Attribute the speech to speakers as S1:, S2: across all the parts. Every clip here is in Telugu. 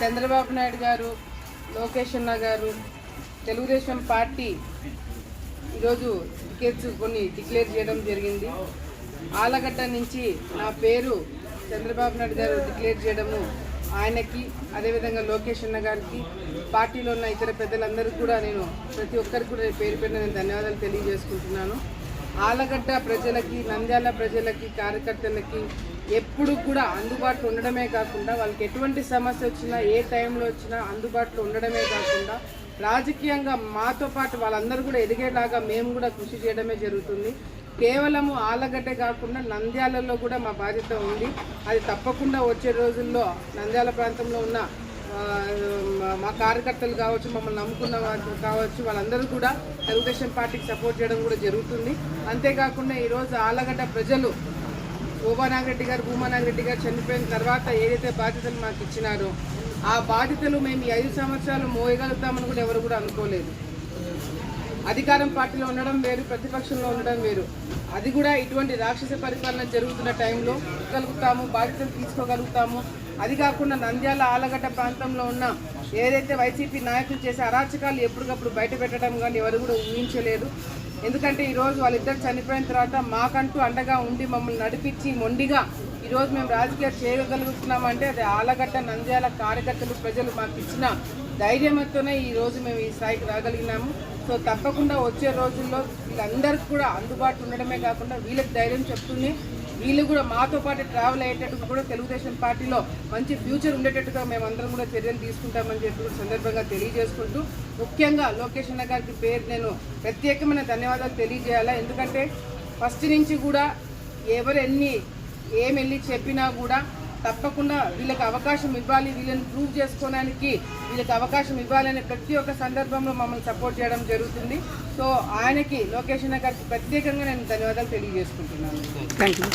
S1: చంద్రబాబు నాయుడు గారు లోకేష్ అన్న గారు తెలుగుదేశం పార్టీ ఈరోజు టికెట్స్ కొన్ని డిక్లేర్ చేయడం జరిగింది. ఆలగడ్డ నుంచి నా పేరు చంద్రబాబు నాయుడు గారు డిక్లేర్ చేయడము ఆయనకి అదేవిధంగా లోకేష్ అన్న గారికి పార్టీలో ఉన్న ఇతర పెద్దలందరికీ కూడా నేను ప్రతి ఒక్కరికి కూడా పేరు పెట్టిన నేను ధన్యవాదాలు తెలియజేసుకుంటున్నాను. ఆలగడ్డ ప్రజలకి నంద్యాల ప్రజలకి కార్యకర్తలకి ఎప్పుడు కూడా అందుబాటులో ఉండడమే కాకుండా వాళ్ళకి ఎటువంటి సమస్య వచ్చినా ఏ టైంలో వచ్చినా అందుబాటులో ఉండడమే కాకుండా రాజకీయంగా మాతో పాటు వాళ్ళందరూ కూడా ఎదిగేలాగా మేము కూడా కృషి చేయడమే జరుగుతుంది. కేవలము ఆలగడ్డే కాకుండా నంద్యాలలో కూడా మా బాధ్యత ఉంది. అది తప్పకుండా వచ్చే రోజుల్లో నంద్యాల ప్రాంతంలో ఉన్న మా కార్యకర్తలు కావచ్చు మమ్మల్ని నమ్ముకున్న వాళ్ళు కావచ్చు వాళ్ళందరూ కూడా తెలుగుదేశం పార్టీకి సపోర్ట్ చేయడం కూడా జరుగుతుంది. అంతేకాకుండా ఈరోజు ఆలగడ్డ ప్రజలు శోభానాగరెడ్డి గారు భూమానాగరెడ్డి గారు చనిపోయిన తర్వాత ఏదైతే బాధ్యతలు మాకు ఇచ్చినారో ఆ బాధ్యతలు మేము ఈ ఐదు సంవత్సరాలు మోయగలుగుతామని కూడా ఎవరు కూడా అనుకోలేదు. అధికారం పార్టీలో ఉండడం వేరు ప్రతిపక్షంలో ఉండడం వేరు. అది కూడా ఇటువంటి రాక్షస పరిపాలన జరుగుతున్న టైంలో కలుగుతాము బాధ్యతలు తీసుకోగలుగుతాము. అది కాకుండా నంద్యాల ఆలగడ్డ ప్రాంతంలో ఉన్న ఏదైతే వైసీపీ నాయకులు చేసే అరాచకాలు ఎప్పటికప్పుడు బయట పెట్టడం కానీ ఎవరు కూడా ఊహించలేదు. ఎందుకంటే ఈరోజు వాళ్ళిద్దరు చనిపోయిన తర్వాత మాకంటూ అండగా ఉండి మమ్మల్ని నడిపించి మొండిగా ఈరోజు మేము రాజకీయాలు చేయగలుగుతున్నామంటే అది ఆలగడ్డ నంద్యాల కార్యకర్తలు ప్రజలు మాకు ఇచ్చిన ధైర్యంతోనే ఈరోజు మేము ఈ స్థాయికి రాగలిగినాము. సో తప్పకుండా వచ్చే రోజుల్లో వీళ్ళందరికీ కూడా అందుబాటులో ఉండడమే కాకుండా వీళ్ళకి ధైర్యం చెప్తుంది వీళ్ళు కూడా మాతో పాటు ట్రావెల్ అయ్యేటట్టు కూడా తెలుగుదేశం పార్టీలో మంచి ఫ్యూచర్ ఉండేటట్టుగా మేమందరం కూడా చర్యలు తీసుకుంటామని చెప్పి కూడా సందర్భంగా తెలియజేసుకుంటూ ముఖ్యంగా లోకేష్ అన్న గారికి పేరు నేను ప్రత్యేకమైన ధన్యవాదాలు తెలియజేయాలా? ఎందుకంటే ఫస్ట్ నుంచి కూడా ఎవరు ఎన్ని ఏం వెళ్ళి చెప్పినా కూడా తప్పకుండా వీళ్ళకి అవకాశం ఇవ్వాలి. వీళ్ళని ప్రూవ్ చేసుకోవడానికి వీళ్ళకి అవకాశం ఇవ్వాలనే ప్రతి ఒక్క సందర్భంలో మమ్మల్ని సపోర్ట్ చేయడం జరుగుతుంది. సో ఆయనకి లోకేష్ అన్న గారికి ప్రత్యేకంగా నేను ధన్యవాదాలు తెలియజేసుకుంటున్నాను. థ్యాంక్ యూ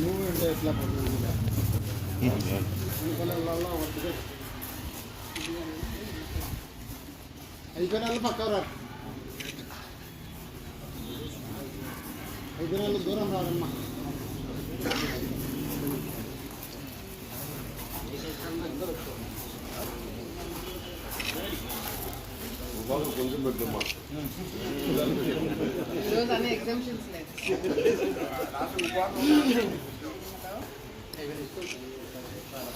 S2: నువ్వు అంటే ఎట్లా అయిపోయిన వాళ్ళు పక్క రాదు అయిపోయిన వాళ్ళు దూరం రారమ్మా
S3: కొంచెం పెద్దమ్మా
S1: ఈరోజు అన్ని ఎగ్జామ్షన్స్ లేదు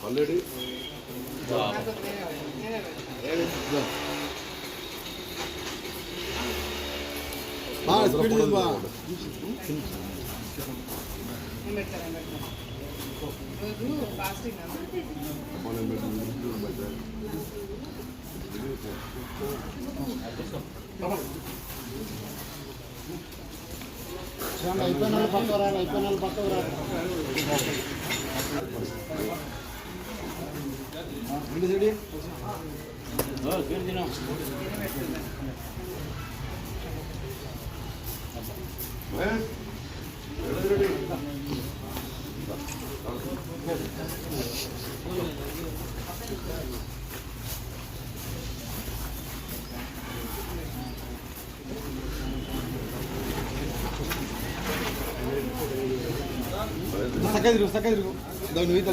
S3: ఆల్రెడీ
S2: అయిపోయిన వాళ్ళు పక్క రారు అయిపోయిన వాళ్ళు పక్క రారు సక్క తిరుగు సక్క తిరుగు
S3: Está caído, está caído.
S2: Da
S3: un nudito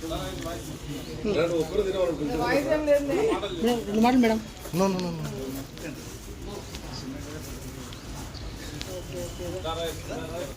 S3: రా. అయిపోయింది మొత్తం.